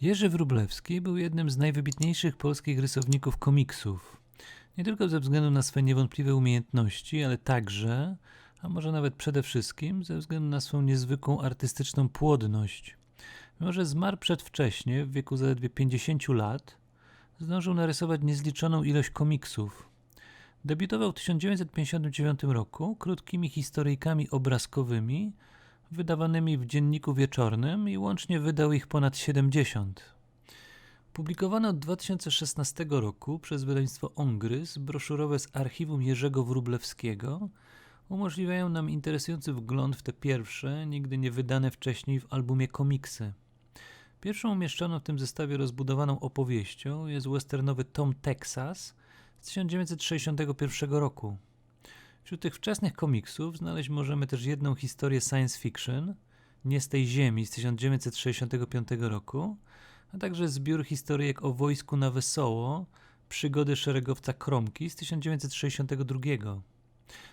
Jerzy Wróblewski był jednym z najwybitniejszych polskich rysowników komiksów. Nie tylko ze względu na swe niewątpliwe umiejętności, ale także, a może nawet przede wszystkim, ze względu na swą niezwykłą artystyczną płodność. Mimo, że zmarł przedwcześnie, w wieku zaledwie 50 lat, zdążył narysować niezliczoną ilość komiksów. Debiutował w 1959 roku krótkimi historyjkami obrazkowymi, wydawanymi w Dzienniku Wieczornym i łącznie wydał ich ponad 70. Publikowano od 2016 roku przez wydawnictwo Ongrys broszurowe z archiwum Jerzego Wróblewskiego umożliwiają nam interesujący wgląd w te pierwsze, nigdy nie wydane wcześniej w albumie komiksy. Pierwszą umieszczoną w tym zestawie rozbudowaną opowieścią jest westernowy Tom Texas z 1961 roku. Wśród tych wczesnych komiksów znaleźć możemy też jedną historię science fiction, Nie z tej ziemi z 1965 roku, a także zbiór historyjek o wojsku na wesoło, Przygody szeregowca Kromki z 1962.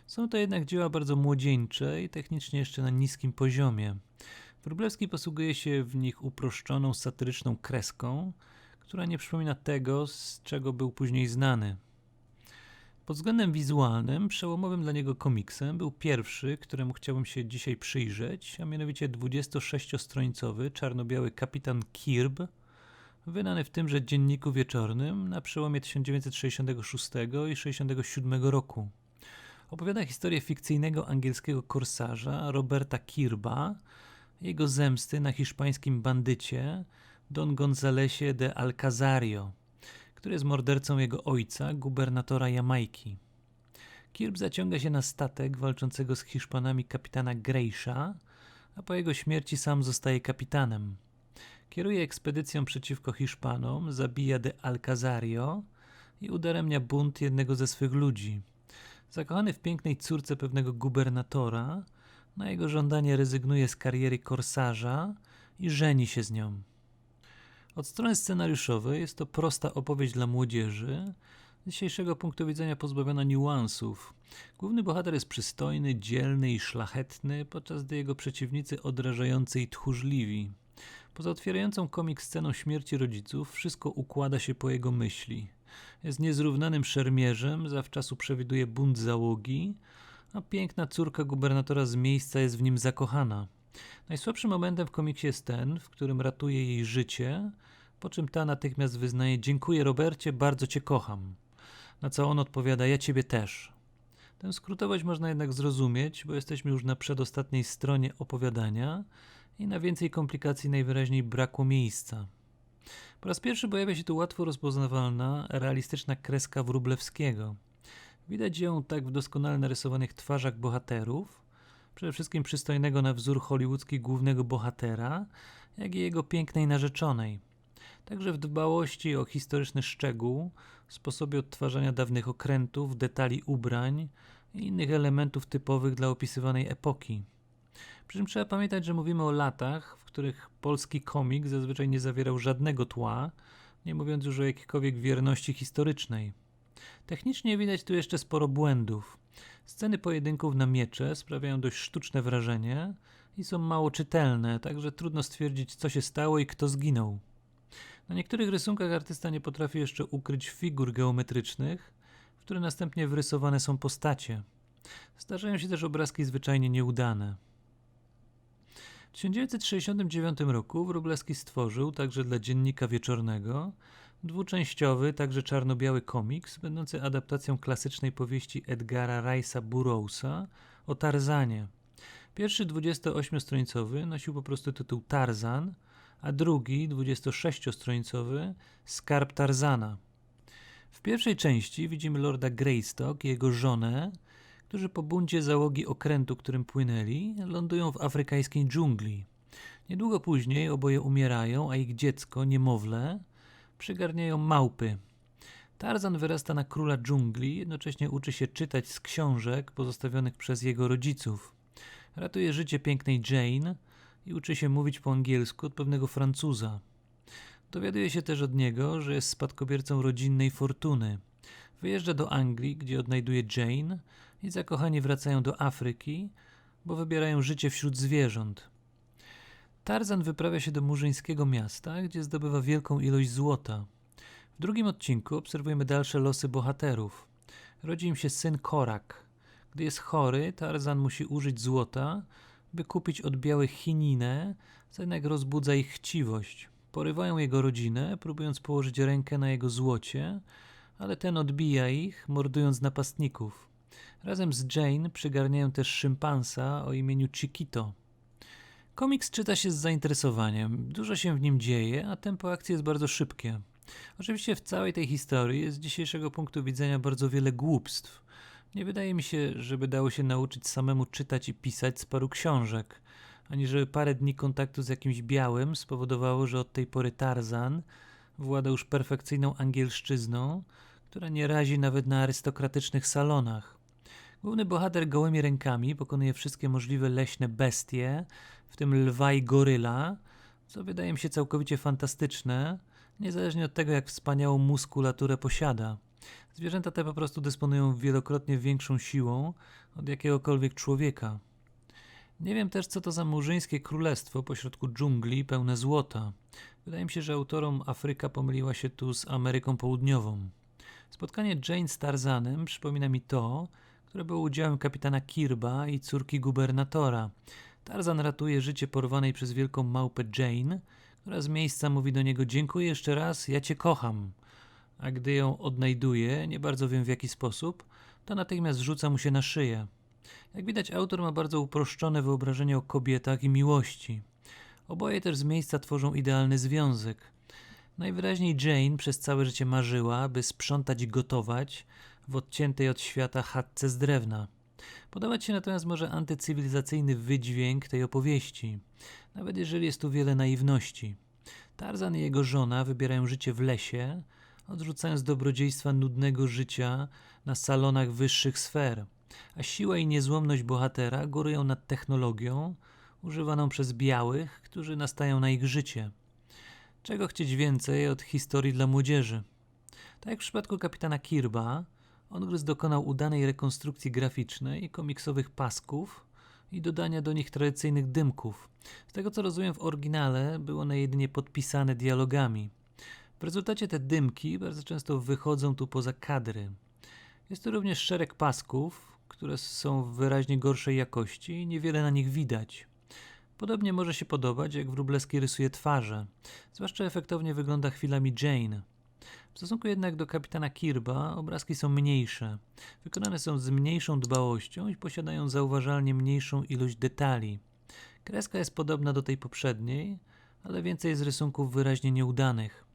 Są to jednak dzieła bardzo młodzieńcze i technicznie jeszcze na niskim poziomie. Wróblewski posługuje się w nich uproszczoną, satyryczną kreską, która nie przypomina tego, z czego był później znany. Pod względem wizualnym przełomowym dla niego komiksem był pierwszy, któremu chciałbym się dzisiaj przyjrzeć, a mianowicie 26-stronicowy czarno-biały Kapitan Kirb, wydany w tymże dzienniku wieczornym na przełomie 1966 i 1967 roku. Opowiada historię fikcyjnego angielskiego korsarza Roberta Kirba, jego zemsty na hiszpańskim bandycie Don Gonzalesie de Alcazario, który jest mordercą jego ojca, gubernatora Jamajki. Kirb zaciąga się na statek walczącego z Hiszpanami kapitana Graysha, a po jego śmierci sam zostaje kapitanem. Kieruje ekspedycją przeciwko Hiszpanom, zabija de Alcazario i udaremnia bunt jednego ze swych ludzi. Zakochany w pięknej córce pewnego gubernatora, na jego żądanie rezygnuje z kariery korsarza i żeni się z nią. Od strony scenariuszowej jest to prosta opowieść dla młodzieży, z dzisiejszego punktu widzenia pozbawiona niuansów. Główny bohater jest przystojny, dzielny i szlachetny, podczas gdy jego przeciwnicy odrażający i tchórzliwi. Poza otwierającą komik sceną śmierci rodziców, wszystko układa się po jego myśli. Jest niezrównanym szermierzem, zawczasu przewiduje bunt załogi, a piękna córka gubernatora z miejsca jest w nim zakochana. Najsłabszym momentem w komiksie jest ten, w którym ratuje jej życie, po czym ta natychmiast wyznaje: Dziękuję, Robercie, bardzo cię kocham. Na co on odpowiada: Ja ciebie też. Tę skrótowość można jednak zrozumieć, bo jesteśmy już na przedostatniej stronie opowiadania i na więcej komplikacji najwyraźniej brakło miejsca. Po raz pierwszy pojawia się tu łatwo rozpoznawalna, realistyczna kreska Wróblewskiego. Widać ją tak w doskonale narysowanych twarzach bohaterów, przede wszystkim przystojnego na wzór hollywoodzki głównego bohatera, jak i jego pięknej narzeczonej. Także w dbałości o historyczny szczegół, sposobie odtwarzania dawnych okrętów, detali ubrań i innych elementów typowych dla opisywanej epoki. Przy czym trzeba pamiętać, że mówimy o latach, w których polski komik zazwyczaj nie zawierał żadnego tła, nie mówiąc już o jakiejkolwiek wierności historycznej. Technicznie widać tu jeszcze sporo błędów. Sceny pojedynków na miecze sprawiają dość sztuczne wrażenie i są mało czytelne, także trudno stwierdzić, co się stało i kto zginął. Na niektórych rysunkach artysta nie potrafi jeszcze ukryć figur geometrycznych, w które następnie wrysowane są postacie. Zdarzają się też obrazki zwyczajnie nieudane. W 1969 roku Wróblewski stworzył także dla Dziennika Wieczornego dwuczęściowy, także czarno-biały komiks, będący adaptacją klasycznej powieści Edgara Rice'a Burroughsa o Tarzanie. Pierwszy 28-stronicowy nosił po prostu tytuł Tarzan, a drugi 26-stronicowy Skarb Tarzana. W pierwszej części widzimy lorda Greystock i jego żonę, którzy po buncie załogi okrętu, którym płynęli, lądują w afrykańskiej dżungli. Niedługo później oboje umierają, a ich dziecko, niemowlę, przygarniają małpy. Tarzan wyrasta na króla dżungli, jednocześnie uczy się czytać z książek pozostawionych przez jego rodziców. Ratuje życie pięknej Jane i uczy się mówić po angielsku od pewnego Francuza. Dowiaduje się też od niego, że jest spadkobiercą rodzinnej fortuny. Wyjeżdża do Anglii, gdzie odnajduje Jane i zakochani wracają do Afryki, bo wybierają życie wśród zwierząt. Tarzan wyprawia się do murzyńskiego miasta, gdzie zdobywa wielką ilość złota. W drugim odcinku obserwujemy dalsze losy bohaterów. Rodzi im się syn Korak. Gdy jest chory, Tarzan musi użyć złota, by kupić od białych chininę, co jednak rozbudza ich chciwość. Porywają jego rodzinę, próbując położyć rękę na jego złocie, ale ten odbija ich, mordując napastników. Razem z Jane przygarniają też szympansa o imieniu Chiquito. Komiks czyta się z zainteresowaniem. Dużo się w nim dzieje, a tempo akcji jest bardzo szybkie. Oczywiście w całej tej historii jest z dzisiejszego punktu widzenia bardzo wiele głupstw. Nie wydaje mi się, żeby dało się nauczyć samemu czytać i pisać z paru książek, ani żeby parę dni kontaktu z jakimś białym spowodowało, że od tej pory Tarzan włada już perfekcyjną angielszczyzną, która nie razi nawet na arystokratycznych salonach. Główny bohater gołymi rękami pokonuje wszystkie możliwe leśne bestie, w tym lwa i goryla, co wydaje mi się całkowicie fantastyczne, niezależnie od tego, jak wspaniałą muskulaturę posiada. Zwierzęta te po prostu dysponują wielokrotnie większą siłą od jakiegokolwiek człowieka. Nie wiem też, co to za murzyńskie królestwo pośrodku dżungli pełne złota. Wydaje mi się, że autorom Afryka pomyliła się tu z Ameryką Południową. Spotkanie Jane z Tarzanem przypomina mi to, które było udziałem kapitana Kirba i córki gubernatora. Tarzan ratuje życie porwanej przez wielką małpę Jane, która z miejsca mówi do niego: Dziękuję jeszcze raz, ja cię kocham. A gdy ją odnajduje, nie bardzo wiem w jaki sposób, to natychmiast rzuca mu się na szyję. Jak widać, autor ma bardzo uproszczone wyobrażenie o kobietach i miłości. Oboje też z miejsca tworzą idealny związek. Najwyraźniej Jane przez całe życie marzyła, by sprzątać i gotować w odciętej od świata chatce z drewna. Podobać się natomiast może antycywilizacyjny wydźwięk tej opowieści, nawet jeżeli jest tu wiele naiwności. Tarzan i jego żona wybierają życie w lesie, odrzucając dobrodziejstwa nudnego życia na salonach wyższych sfer, a siła i niezłomność bohatera górują nad technologią używaną przez białych, którzy nastają na ich życie. Czego chcieć więcej od historii dla młodzieży? Tak jak w przypadku kapitana Kirba, Ongryz dokonał udanej rekonstrukcji graficznej komiksowych pasków i dodania do nich tradycyjnych dymków. Z tego co rozumiem, w oryginale było one jedynie podpisane dialogami. W rezultacie te dymki bardzo często wychodzą tu poza kadry. Jest tu również szereg pasków, które są w wyraźnie gorszej jakości i niewiele na nich widać. Podobnie może się podobać, jak Wróblewski rysuje twarze. Zwłaszcza efektownie wygląda chwilami Jane. W stosunku jednak do kapitana Kirba obrazki są mniejsze. Wykonane są z mniejszą dbałością i posiadają zauważalnie mniejszą ilość detali. Kreska jest podobna do tej poprzedniej, ale więcej jest rysunków wyraźnie nieudanych.